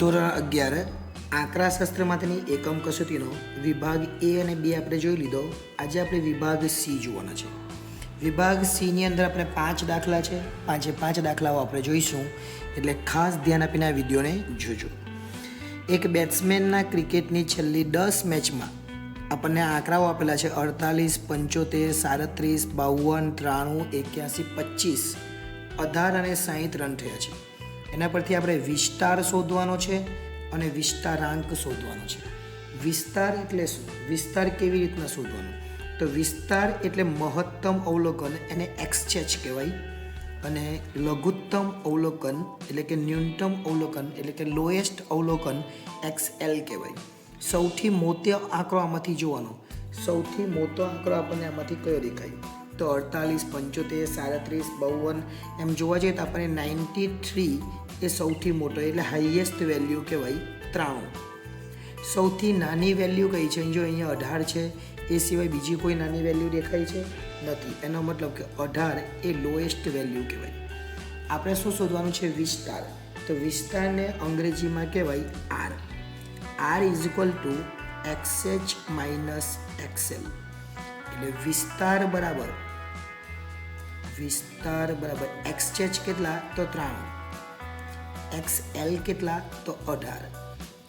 ધોરણ અગિયાર આંકડાશાસ્ત્રમાંથીની એકમ કસોટીનો વિભાગ એ અને બી આપણે જોઈ લીધો. આજે આપણે વિભાગ સી જોવાનો છે. વિભાગ સીની અંદર આપણે પાંચ દાખલા છે. પાંચે પાંચ દાખલાઓ આપણે જોઈશું. એટલે ખાસ ધ્યાન આપીને આ વિડીયોને જોજો. એક બેટ્સમેનના ક્રિકેટની છેલ્લી દસ મેચમાં આપણને આંકડાઓ આપેલા છે અડતાલીસ, પંચોતેર, સાડત્રીસ, બાવન, ત્રાણું, એક્યાસી, પચીસ, અઢાર અને સાહીઠ રન થયા છે. એના પરથી આપણે વિસ્તાર શોધવાનો છે અને વિસ્તારાંક શોધવાનો છે. વિસ્તાર એટલે શું? વિસ્તાર કેવી રીતના શોધવાનો? તો વિસ્તાર એટલે મહત્તમ અવલોકન એને એક્સચેચ કહેવાય અને લઘુત્તમ અવલોકન એટલે કે ન્યૂનતમ અવલોકન એટલે કે લોએસ્ટ અવલોકન એક્સ એલ કહેવાય. સૌથી મોટો આંકડો આમાંથી જોવાનો. સૌથી મોટો આંકડો આપણને આમાંથી કયો દેખાય? તો અડતાલીસ, પંચોતેર, સાડત્રીસ, બાવન, એમ જોવા જઈએ તો આપણને નાઇન્ટી થ્રી એ સૌથી મોટો, એટલે હાઈએસ્ટ વેલ્યુ કહેવાય ત્રાણું. સૌથી નાની વેલ્યુ કઈ છે? જો અહીંયા અઢાર છે, એ સિવાય બીજી કોઈ નાની વેલ્યુ દેખાય છે નથી. એનો મતલબ કે અઢાર એ લોએસ્ટ વેલ્યુ કહેવાય. આપણે શું શોધવાનું છે? વિસ્તાર. તો વિસ્તારને અંગ્રેજીમાં કહેવાય R R is equal to XH minus XL એટલે વિસ્તાર બરાબર વિસ્તાર બરાબર એક્સચેન્જ કેટલા તો ત્રાણું. એક્સ એલ કેટલા તો અઢાર.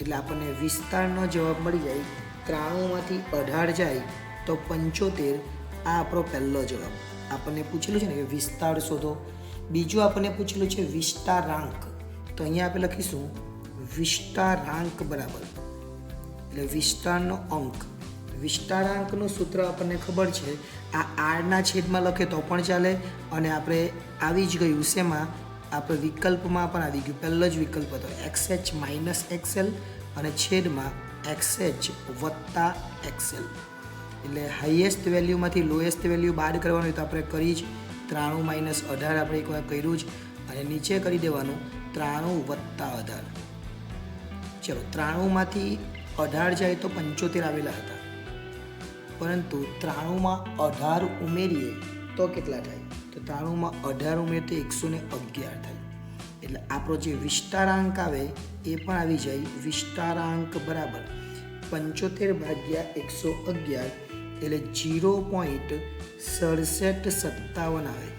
એટલે આપણને વિસ્તારનો જવાબ મળી જાય ત્રાણુંમાંથી અઢાર જાય તો પંચોતેર. આ આપણો પહેલો જવાબ. આપણને પૂછેલું છે ને કે વિસ્તાર શોધો. બીજું આપણને પૂછેલું છે વિસ્તારાંક. તો અહીંયા આપણે લખીશું વિસ્તારાંક બરાબર. એટલે વિસ્તારનો અંક. વિસ્તારાંકનું સૂત્ર આપણને ખબર છે. આ આરના છેદમાં લખે તો પણ ચાલે અને આપણે આવી જ ગયું શેમાં? આપણે વિકલ્પમાં પણ આવી ગયું. પહેલો જ વિકલ્પ હતો એક્સએચ માઇનસ એક્સએલ અને છેદમાં એક્સએચ વત્તા એક્સએલ એટલે હાઈએસ્ટ વેલ્યુમાંથી લોએસ્ટ વેલ્યુ બાદ કરવાનું તો આપણે કરી જ ત્રાણું માઇનસ અઢાર આપણે એકવાર કર્યું જ અને નીચે કરી દેવાનું ત્રાણું વત્તા અઢાર. ચલો, ત્રાણુંમાંથી અઢાર જાય તો પંચોતેર આવેલા હતા. પરંતુ ત્રાણુંમાં અઢાર ઉમેરીએ તો કેટલા થાય? તો ત્રાણુંમાં અઢાર ઉમેરીએ તો એકસો ને અગિયાર થાય. એટલે આપણો જે વિસ્તારાંક આવે એ પણ આવી જાય. વિસ્તારાંક બરાબર પંચોતેર ભાગ્યા એકસો અગિયાર એટલે જીરો પોઈન્ટ સડસઠ સત્તાવન આવે.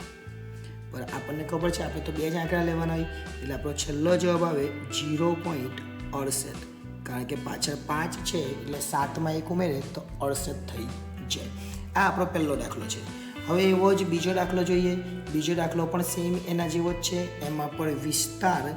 પણ આપણને ખબર છે, આપણે તો બે જ આંકડા લેવાના હોય. એટલે આપણો છેલ્લો જવાબ આવે જીરો પોઈન્ટ અડસઠ. કારણ કે પાછળ પાંચ છે એટલે સાતમાં એક ઉમેરે તો અડસઠ થઈ જાય. આ આપણો પહેલો દાખલો છે. હવે એવો જ બીજો દાખલો જોઈએ. બીજો દાખલો પણ સેમ એના જેવો જ છે. એમાં પણ વિસ્તાર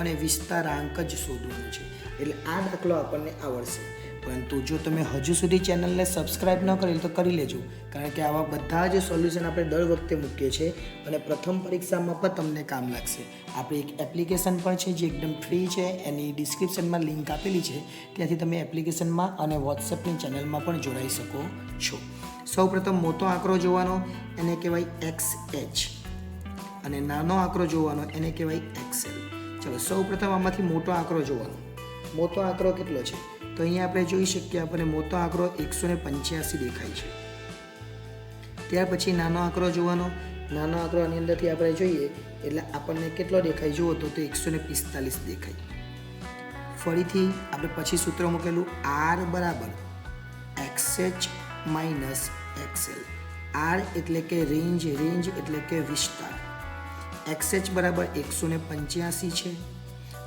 અને વિસ્તારાંક જ શોધવાનું છે. એટલે આ દાખલો આપણને આવડશે. પરંતુ જો તમે હજુ સુધી ચેનલને સબસ્ક્રાઇબ ન કરેલ તો કરી લેજો. કારણ કે આવા બધા જ સોલ્યુશન આપણે દર વખતે મૂકીએ છીએ અને પ્રથમ પરીક્ષામાં પણ તમને કામ લાગશે. આપણી એક એપ્લિકેશન પણ છે જે એકદમ ફ્રી છે. એની ડિસ્ક્રિપ્શનમાં લિંક આપેલી છે. ત્યાંથી તમે એપ્લિકેશનમાં અને વોટ્સએપની ચેનલમાં પણ જોડાઈ શકો છો. સૌપ્રથમ મોટો આંકડો જોવાનો એને કહેવાય એક્સ એચ. અને નાનો આંકડો જોવાનો એને કહેવાય એક્સેલ ચલો, સૌપ્રથમ આમાંથી મોટો આંકડો જોવાનો. મોટો આંકડો કેટલો છે? તો અહીંયા આપણે જોઈ શકીએ આપણને મોટો આંકડો એકસો ને પંચ્યાસી દેખાય છે. ત્યાર પછી નાનો આંકડો જોવાનો. નાનો આંકડો આની અંદરથી આપણે જોઈએ, એટલે આપણને કેટલો દેખાય? જુઓ તો તો એકસો ને પિસ્તાલીસ દેખાય. ફરીથી આપણે પછી સૂત્ર મૂકેલું આર બરાબર એક્સએચ માઇનસ એક્સએલ. આર એટલે કે રેન્જ રેન્જ એટલે કે વિસ્તાર. એક્સએચ બરાબર એકસો ને પંચ્યાસી છે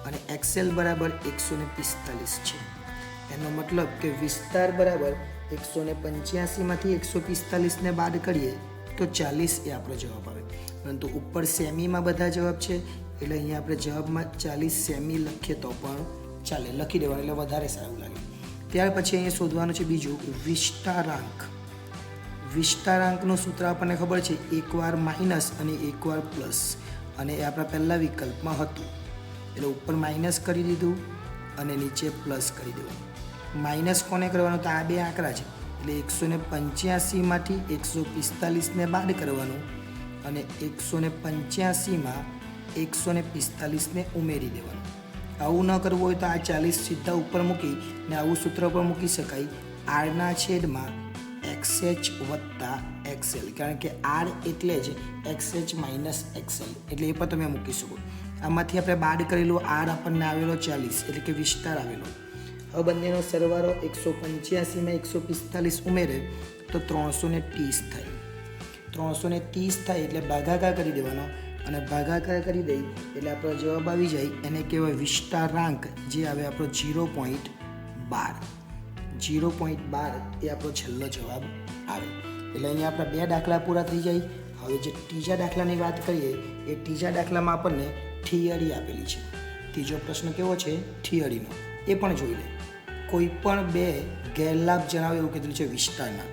અને એક્સએલ બરાબર એકસો ને પિસ્તાલીસ છે. એનો મતલબ કે વિસ્તાર બરાબર એકસો ને પંચ્યાસીમાંથી એકસો પિસ્તાલીસને બાદ કરીએ તો ચાલીસ એ આપણો જવાબ આવે. પરંતુ ઉપર સેમીમાં બધા જવાબ છે, એટલે અહીંયા આપણે જવાબમાં ચાલીસ સેમી લખીએ તો પણ ચાલે, લખી દેવાનું, એટલે વધારે સારું લાગે. ત્યાર પછી અહીંયા શોધવાનું છે બીજું, વિસ્તારાંક. વિસ્તારાંકનું સૂત્ર આપણને ખબર છે, એકવાર માઇનસ અને એકવાર પ્લસ. અને એ આપણા પહેલાં વિકલ્પમાં હતું. એટલે ઉપર માઇનસ કરી દીધું અને નીચે પ્લસ કરી દેવું માઇનસ કોને કરવાનું? તો આ બે આંકડા છે. એટલે એકસો ને પંચ્યાસીમાંથી એકસો પિસ્તાલીસને બાદ કરવાનું અને એકસો ને પંચ્યાસીમાં એકસો ને પિસ્તાલીસને ઉમેરી દેવાનું. આવું ન કરવું હોય તો આ ચાલીસ સીધા ઉપર મૂકી ને આવું સૂત્ર પર મૂકી શકાય. આરના છેદમાં એક્સએચ વત્તા એક્સએલ કારણ કે આર એટલે જ એક્સએચ માઇનસ એક્સએલ એટલે એ પણ તમે મૂકી શકો. આમાંથી આપણે બાદ કરેલું આર આપણને આવેલો ચાલીસ. એટલે કે વિસ્તાર આવેલો. હવે બંનેનો સરવાળો એકસો પંચ્યાસીમાં એકસો પિસ્તાલીસ ઉમેરે તો ત્રણસો ને ત્રીસ થાય ત્રણસો ને ત્રીસ થાય એટલે ભાગાકાર કરી દેવાનો અને ભાગાકાર કરી દઈ એટલે આપણો જવાબ આવી જાય એને કહેવાય વિસ્તારાંક જે આવે આપણો જીરો પોઈન્ટ બાર જીરો પોઈન્ટ બાર એ આપણો છેલ્લો જવાબ આવે એટલે અહીંયા આપણા બે દાખલા પૂરા થઈ જાય હવે જે ત્રીજા દાખલાની વાત કરીએ એ ત્રીજા દાખલામાં આપણને થિયરી આપેલી છે ત્રીજો પ્રશ્ન કેવો છે થિયરીનો એ પણ જોઈ લે કોઈ પણ બે ગેરલાભ જણાવે એવું કીધું છે વિસ્તારના.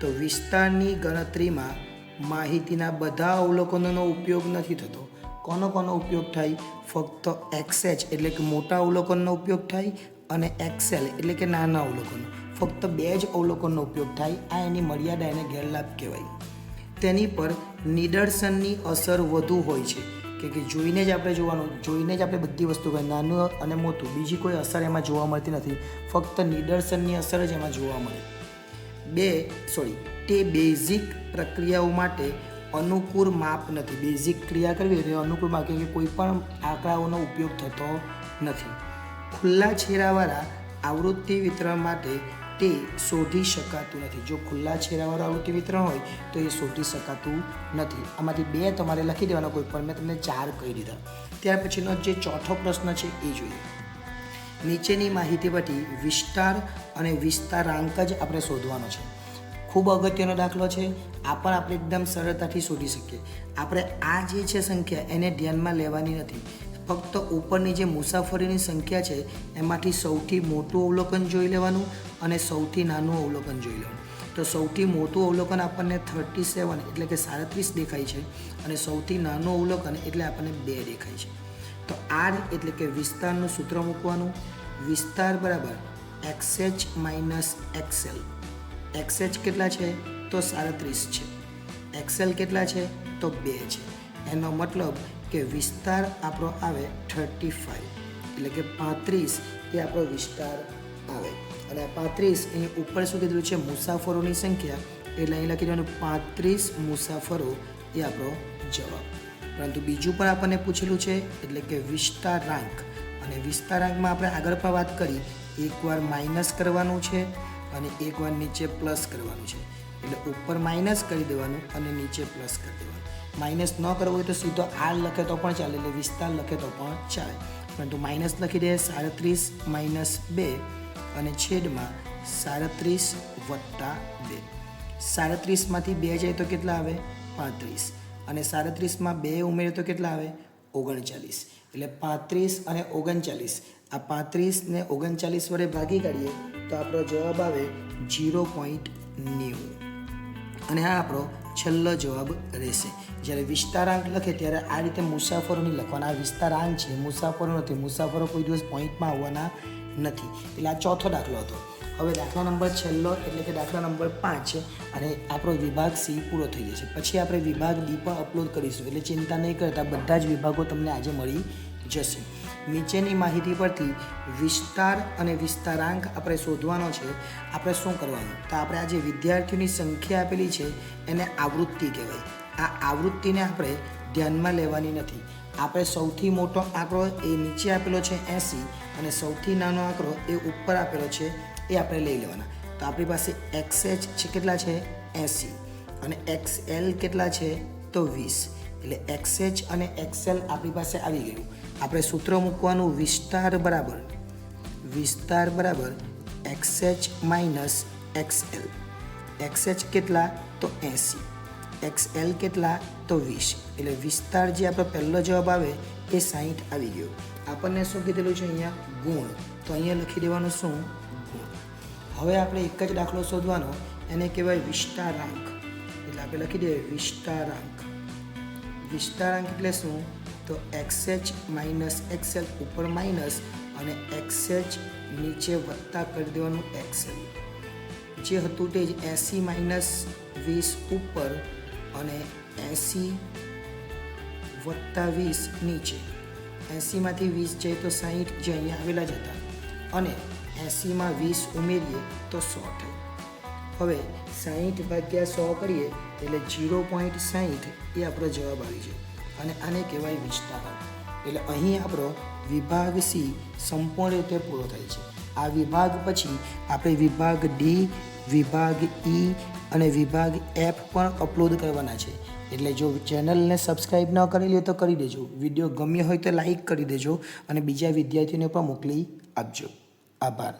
તો વિસ્તારની ગણતરીમાં માહિતીના બધા અવલોકનોનો ઉપયોગ નથી થતો. કોનો કોનો ઉપયોગ થાય? ફક્ત એક્સએચ એટલે કે મોટા અવલોકનનો ઉપયોગ થાય અને એક્સેલ એટલે કે નાના અવલોકનો. ફક્ત બે જ અવલોકનનો ઉપયોગ થાય, આ એની મર્યાદા એને ગેરલાભ કહેવાય. તેની પર નિદર્શનની અસર વધુ હોય છે. કે કે જોઈને જ આપણે જોવાનું, જોઈને જ આપણે બધી વસ્તુ કરીએ. નાનું અને મોટું. બીજી કોઈ અસર એમાં જોવા મળતી નથી. ફક્ત નિદર્શનની અસર જ એમાં જોવા મળે. બે સોરી તે બેઝિક પ્રક્રિયાઓ માટે અનુકૂળ માપ નથી. બેઝિક ક્રિયા કરવી એટલે અનુકૂળ માપ કે કોઈ પણ આંકડાઓનો ઉપયોગ થતો નથી. ખુલ્લા છેરાવાળા આવૃત્તિ વિતરણ માટે તે શોધી શકાતું નથી. જો ખુલ્લા છેરાવાળું આવૃત્તિ વિતરણ હોય, તો એ શોધી શકાતું નથી. આમાંથી બે તમારે લખી દેવાના કોઈ પણ. મેં તમને ચાર કહી દીધા. ત્યાર પછીનો જે ચોથો પ્રશ્ન છે એ જોઈએ. નીચેની માહિતી પરથી વિસ્તાર અને વિસ્તારાંક જ આપણે શોધવાનો છે. ખૂબ અગત્યનો દાખલો છે. આ પણ આપણે એકદમ સરળતાથી શોધી શકીએ. આપણે આ જે છે સંખ્યા, એને ધ્યાનમાં લેવાની નથી. ફક્ત ઉપરની જે મુસાફરીની સંખ્યા છે, એમાંથી સૌથી મોટું અવલોકન જોઈ લેવાનું અને સૌથી નાનું અવલોકન જોઈ લેવાનું. તો સૌથી મોટું અવલોકન આપણને થર્ટી સેવન એટલે કે સાડત્રીસ દેખાય છે અને સૌથી નાનું અવલોકન એટલે આપણને બે દેખાય છે. તો આર એટલે કે વિસ્તારનું સૂત્ર મૂકવાનું. વિસ્તાર બરાબર એક્સએચ માઇનસ એક્સેલ એક્સએચ કેટલા છે? તો સાડત્રીસ છે. એક્સેલ કેટલા છે? તો બે છે. એનો મતલબ કે વિસ્તાર આપણો આવે થર્ટી ફાઇવ એટલે કે પાંત્રીસ એ આપણો વિસ્તાર આવે. અને આ પાંત્રીસ અહીં ઉપર શું કીધું છે? મુસાફરોની સંખ્યા. એટલે અહીં લખી દેવાનું, પાંત્રીસ મુસાફરો એ આપણો જવાબ. પરંતુ બીજું પણ આપણને પૂછેલું છે, એટલે કે વિસ્તારાંક. અને વિસ્તારાંકમાં આપણે આગળ પણ વાત કરી. એકવાર માઇનસ કરવાનું છે અને એકવાર નીચે પ્લસ કરવાનું છે. એટલે ઉપર માઇનસ કરી દેવાનું અને નીચે પ્લસ કરી દેવાનું. માઇનસ ન કરવો હોય તો સીધો આર લખે તો પણ ચાલે, એટલે વિસ્તાર લખે તો પણ ચાલે. પરંતુ માઇનસ લખી દે સાડત્રીસ માઇનસ બે અને છેદમાં સાડત્રીસ વત્તા બે. સાડત્રીસમાંથી બે જાય તો કેટલા આવે? પાંત્રીસ. અને સાડત્રીસમાં બે ઉમેરે તો કેટલા આવે? ઓગણચાલીસ. એટલે પાંત્રીસ અને ઓગણચાલીસ. આ પાંત્રીસ ને ઓગણચાલીસ વડે ભાગી કાઢીએ તો આપણો જવાબ આવે જીરો પોઈન્ટ નેવું. અને આ આપણો છેલ્લો જવાબ રહેશે. જ્યારે વિસ્તારાંક લખે ત્યારે આ રીતે મુસાફરોની લખવાના આ વિસ્તારાંક છે, મુસાફરો નથી, મુસાફરો કોઈ દિવસ પોઈન્ટમાં આવવાના નથી. એટલે આ ચોથો દાખલો હતો. હવે દાખલા નંબર છેલ્લો, એટલે કે દાખલા નંબર પાંચ છે, અને આપણો વિભાગ સી પૂરો થઈ જશે. પછી આપણે વિભાગ ડી પણ અપલોડ કરીશું, એટલે ચિંતા નહીં કરતા, બધા જ વિભાગો તમને આજે મળી જશે. નીચેની માહિતી પરથી વિસ્તાર અને વિસ્તારાંક આપણે શોધવાનો છે. આપણે શું કરવાનું? તો આપણે આજે વિદ્યાર્થીઓની સંખ્યા આપેલી છે, એને આવૃત્તિ કહેવાય. આ આવૃત્તિને આપણે ધ્યાનમાં લેવાની નથી. આપણે સૌથી મોટો આંકડો એ નીચે આપેલો છે એંસી અને સૌથી નાનો આંકડો એ ઉપર આપેલો છે એ આપણે લઈ લેવાના. તો આપણી પાસે એક્સએચ છે કેટલા છે? એંસી. અને એક્સ એલ કેટલા છે? તો વીસ. એટલે એક્સ એચ અને એક્સએલ આપણી પાસે આવી ગયું. આપણે સૂત્ર મૂકવાનું વિસ્તાર બરાબર. વિસ્તાર બરાબર એક્સએચ માઇનસ એક્સએલ. એક્સએચ કેટલા? તો એંસી. એક્સએલ કેટલા? તો વીસ. એટલે વિસ્તાર જે આપણો પહેલો જવાબ આવે એ સાહીઠ આવી ગયો. આપણને શું કીધેલું છે અહીંયા? ગુણ. તો અહીંયા લખી દેવાનું શું? ગુણ. હવે આપણે એક જ દાખલો શોધવાનો. એને કહેવાય વિસ્તારાંક. એટલે આપણે લખી દઈએ વિસ્તારાંક. વિસ્તારાંક એટલે શું? તો એક્સએચ માઇનસ એક્સએલ ઉપર માઇનસ અને એક્સએચ નીચે વત્તા કરી દેવાનું એક્સએલ જે હતું તે જ એસી માઇનસ વીસ ઉપર અને એંસી વત્તા વીસ નીચે. એંસીમાંથી વીસ જાય તો સાહીઠ જે અહીંયા આવેલા જ હતા. અને એંસીમાં વીસ ઉમેરીએ તો સો થાય. હવે સાહીઠ ભાગ્યા સો કરીએ એટલે જીરો પોઈન્ટ સાહીઠ એ આપણો જવાબ આવી જાય અને આને કહેવાય વિસ્તાર. એટલે અહીં આપણો વિભાગ સી સંપૂર્ણ રીતે પૂરો થાય છે. આ વિભાગ પછી આપણે વિભાગ ડી, વિભાગ ઈ અને વિભાગ એપ પણ અપલોડ કરવાના છે. એટલે જો ચેનલને સબસ્ક્રાઈબ ન કરી લે તો કરી દેજો. વીડિયો ગમ્યો હોય તો લાઈક કરી દેજો અને બીજા વિદ્યાર્થીઓને પણ મોકલી આપજો. આભાર.